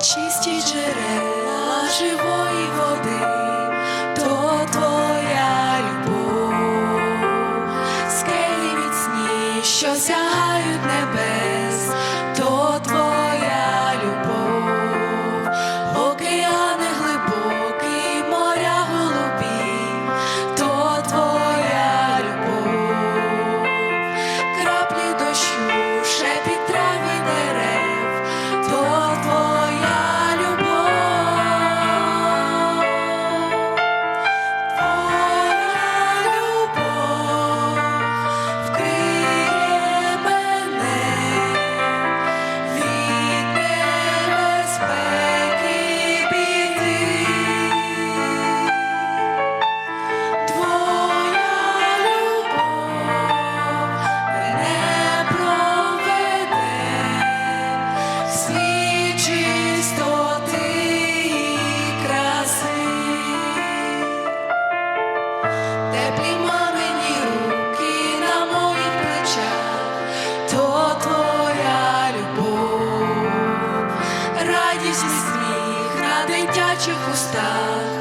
чисті джерела живої води. радість, сміх на дитячих устах.